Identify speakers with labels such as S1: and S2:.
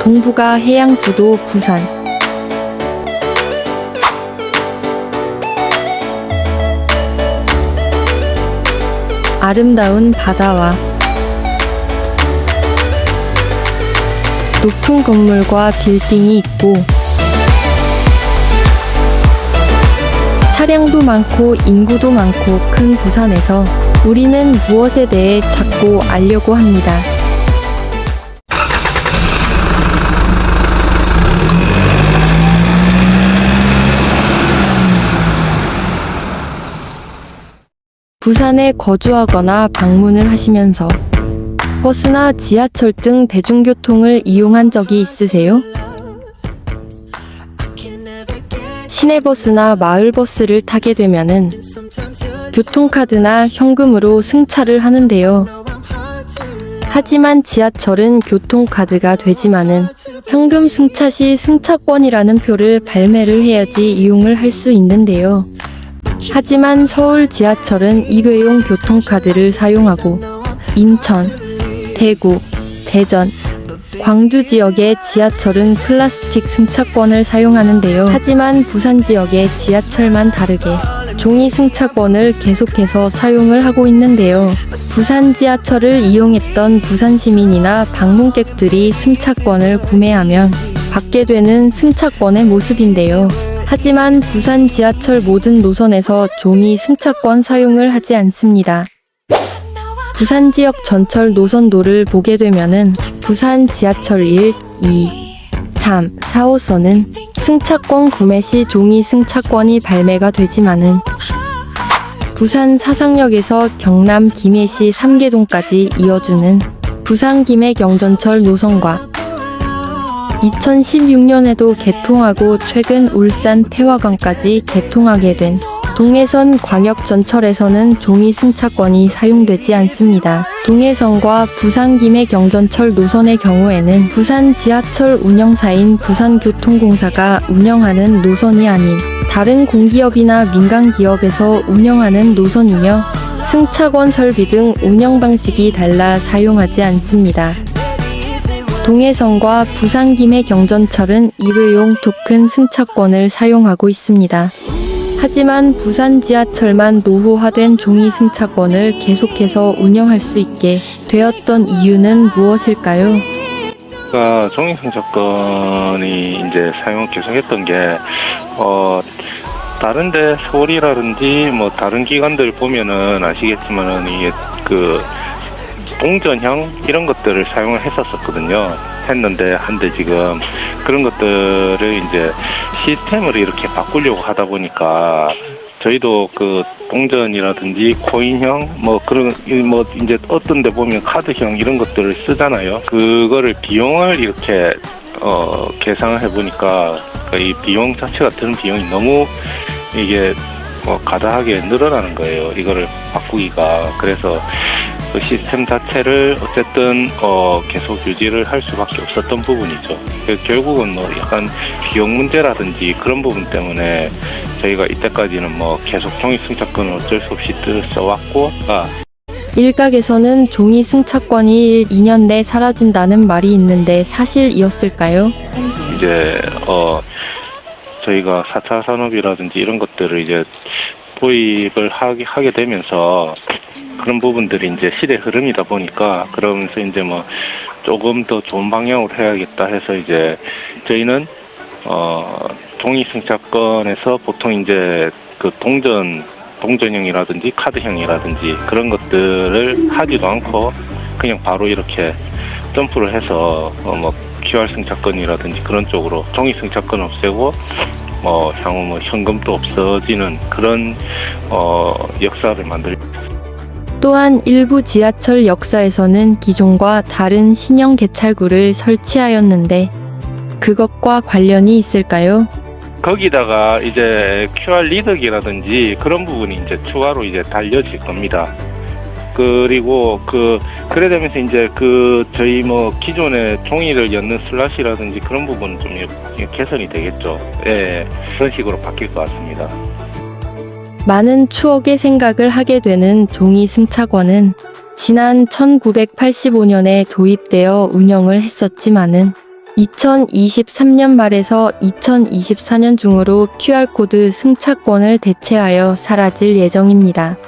S1: 동부가 해양 수도 부산. 아름다운 바다와 높은 건물과 빌딩이 있고 차량도 많고 인구도 많고 큰 부산에서 우리는 무엇에 대해 자꾸 알려고 합니다. 부산에 거주하거나 방문을 하시면서 버스나 지하철 등 대중교통을 이용한 적이 있으세요? 시내버스나 마을버스를 타게 되면은 교통카드나 현금으로 승차를 하는데요. 하지만 지하철은 교통카드가 되지만은 현금 승차 시 승차권이라는 표를 발매를 해야지 이용을 할 수 있는데요. 하지만 서울 지하철은 일회용 교통카드를 사용하고 인천, 대구, 대전, 광주 지역의 지하철은 플라스틱 승차권을 사용하는데요. 하지만 부산 지역의 지하철만 다르게 종이 승차권을 계속해서 사용을 하고 있는데요. 부산 지하철을 이용했던 부산 시민이나 방문객들이 승차권을 구매하면 받게 되는 승차권의 모습인데요. 하지만 부산 지하철 모든 노선에서 종이 승차권 사용을 하지 않습니다. 부산 지역 전철 노선도를 보게 되면은 부산 지하철 1, 2, 3, 4호선은 승차권 구매 시 종이 승차권이 발매가 되지만은 부산 사상역에서 경남 김해시 삼계동까지 이어주는 부산 김해 경전철 노선과 2016년에도 개통하고 최근 울산 태화강까지 개통하게 된 동해선 광역전철에서는 종이 승차권이 사용되지 않습니다. 동해선과 부산 김해 경전철 노선의 경우에는 부산 지하철 운영사인 부산교통공사가 운영하는 노선이 아닌 다른 공기업이나 민간 기업에서 운영하는 노선이며 승차권 설비 등 운영 방식이 달라 사용하지 않습니다. 동해선과 부산 김해 경전철은 일회용 토큰 승차권을 사용하고 있습니다. 하지만 부산 지하철만 노후화된 종이 승차권을 계속해서 운영할 수 있게 되었던 이유는 무엇일까요?
S2: 그러니까 종이 승차권이 이제 사용을 계속했던 게 어, 다른데 서울이라든지 뭐 다른 기관들 보면은 아시겠지만은 이게 그 동전형 이런 것들을 사용을 했었었거든요. 했는데 한데 지금 그런 것들을 이제 시스템을 이렇게 바꾸려고 하다 보니까 저희도 그 동전이라든지 코인형 뭐 그런 이뭐 이제 어떤 데 보면 카드형 이런 것들을 쓰잖아요. 그거를 비용을 이렇게 어 계산을 해 보니까 이 비용 자체가 드는 비용이 너무 이게 뭐 가다하게 늘어나는 거예요. 이거를 바꾸기가 그래서 그 시스템 자체를 어쨌든 어 계속 유지를 할 수밖에 없었던 부분이죠. 그 결국은 뭐 약간 비용 문제라든지 그런 부분 때문에 저희가 이때까지는 뭐 계속 종이 승차권을 어쩔 수 없이 늘 써왔고 아
S1: 일각에서는 종이 승차권이 2년 내 사라진다는 말이 있는데 사실이었을까요?
S2: 이제 어 저희가 4차 산업이라든지 이런 것들을 이제 도입을 하게 하게 되면서 그런 부분들이 이제 시대 흐름이다 보니까 그러면서 이제 뭐 조금 더 좋은 방향으로 해야겠다 해서 이제 저희는 어 종이 승차권에서 보통 이제 그 동전 동전형이라든지 카드형이라든지 그런 것들을 하지도 않고 그냥 바로 이렇게 점프를 해서 어뭐 QR 승차권이라든지 그런 쪽으로 종이 승차권 없애고 뭐 향후 뭐 현금도 없어지는 그런 어 역사를 만들
S1: 또한 일부 지하철 역사에서는 기존과 다른 신형 개찰구를 설치하였는데 그것과 관련이 있을까요?
S2: 거기다가 이제 QR 리더기라든지 그런 부분이 이제 추가로 이제 달려질 겁니다. 그리고 그 그래 되면서 이제 그 저희 뭐 기존의 종이를 엮는 슬롯이라든지 그런 부분은 좀 이- 개선이 되겠죠. 예, 그런 식으로 바뀔 것 같습니다.
S1: 많은 추억의 생각을 하게 되는 종이 승차권은 지난 1985년에 도입되어 운영을 했었지만은 2023년 말에서 2024년 중으로 QR코드 승차권을 대체하여 사라질 예정입니다.